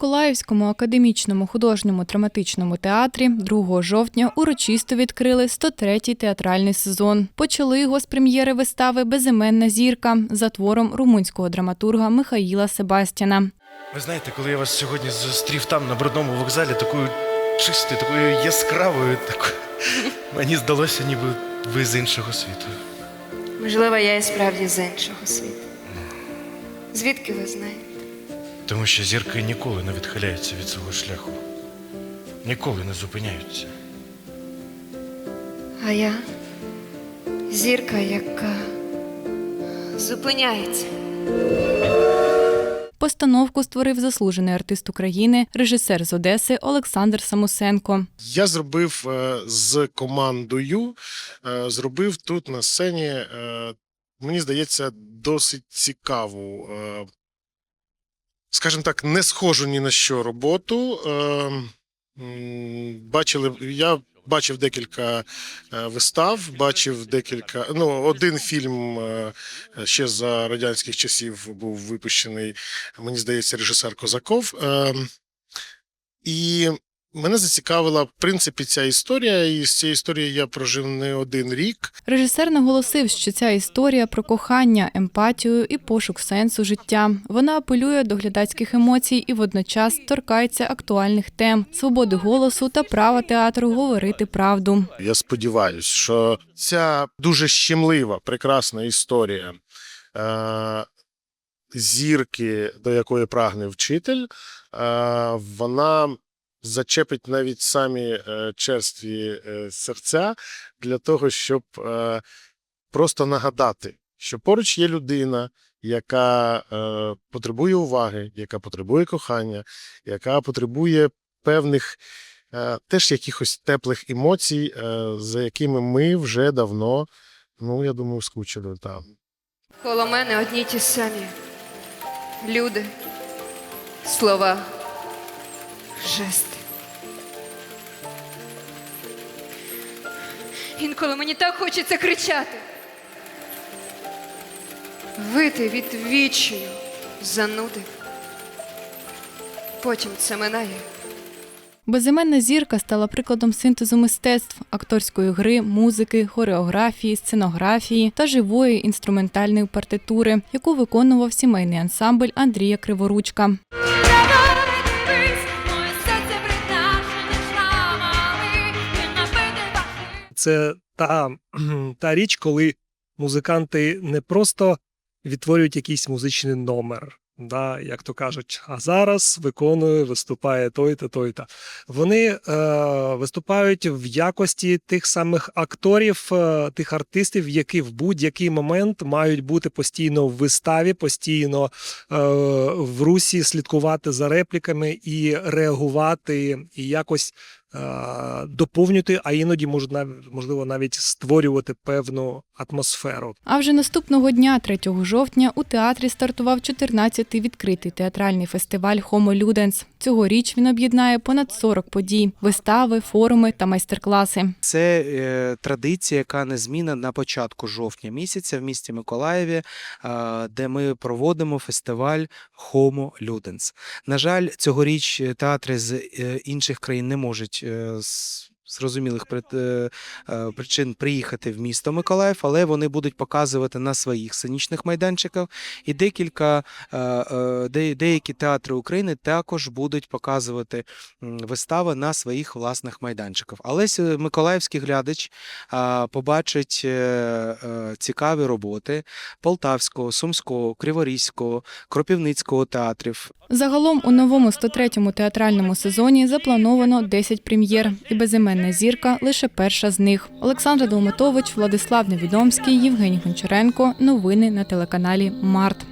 Миколаївському академічному художньому драматичному театрі 2 жовтня урочисто відкрили 103-й театральний сезон. Почали його з прем'єри вистави Безіменна зірка за твором румунського драматурга Михаїла Себастіна. Ви знаєте, коли я вас сьогодні зустрів там на брудному вокзалі, такою чистою, такою яскравою, такою, мені здалося, ніби ви з іншого світу. Можливо, я і справді з іншого світу. Звідки ви знаєте? Тому що зірки ніколи не відхиляються від свого шляху. Ніколи не зупиняються. А я зірка, яка зупиняється. Постановку створив заслужений артист України, режисер з Одеси Олександр Самусенко. Я зробив е, з командою, е, зробив тут на сцені, е, мені здається, досить цікаву, скажімо так, не схожу ні на що роботу. Е, Бачили, я бачив декілька е, вистав, бачив декілька. Ну, один фільм е, ще за радянських часів був випущений, мені здається, режисер Козаков. І Мене зацікавила в принципі ця історія, і з цією історією я прожив не один рік. Режисер наголосив, що ця історія про кохання, емпатію і пошук сенсу життя. Вона апелює до глядацьких емоцій і водночас торкається актуальних тем, свободи голосу та права театру говорити правду. Я сподіваюся, що ця дуже щемлива, прекрасна історія е- зірки, до якої прагне вчитель, е- вона зачепить навіть самі е, черстві е, серця для того, щоб е- просто нагадати, що поруч є людина, яка потребує уваги, яка потребує кохання, яка потребує певних теж якихось теплих емоцій, за якими ми вже давно, ну я думаю, скучили там. Коло мене одні ті самі люди, слова, жести. Інколи мені так хочеться кричати. Вити від відчаю, зануди. Потім це минає. Безіменна зірка стала прикладом синтезу мистецтв, акторської гри, музики, хореографії, сценографії та живої інструментальної партитури, яку виконував сімейний ансамбль Андрія Криворучка. Це та, та річ, коли музиканти не просто відтворюють якийсь музичний номер. Да, як то кажуть, а зараз виконує, виступає той-то, той-то. Вони е, виступають в якості тих самих акторів, е, тих артистів, які в будь-який момент мають бути постійно в виставі, постійно е, в русі, слідкувати за репліками і реагувати, і якось доповнювати, а іноді можуть можливо навіть створювати певну атмосферу. А вже наступного дня, 3 жовтня, у театрі стартував 14-й відкритий театральний фестиваль Homo Ludens. Цьогоріч він об'єднає понад 40 подій, вистави, форуми та майстер-класи. Це е, традиція, яка незмінна на початку жовтня місяця в місті Миколаєві, е, де ми проводимо фестиваль Homo Ludens. На жаль, цьогоріч театри з е, інших країн не можуть е, з зрозумілих е, е, причин приїхати в місто Миколаїв, але вони будуть показувати на своїх сценічних майданчиках. І декілька е, де- деякі театри України також будуть показувати вистави на своїх власних майданчиках. Але миколаївський глядач побачить цікаві роботи Полтавського, Сумського, Криворізького, Кропівницького театрів. Загалом у новому 103-му театральному сезоні заплановано 10 прем'єр, і безіменна зірка лише перша з них. Олександр Долматович, Владислав Невідомський, Євгеній Гончаренко. Новини на телеканалі Март.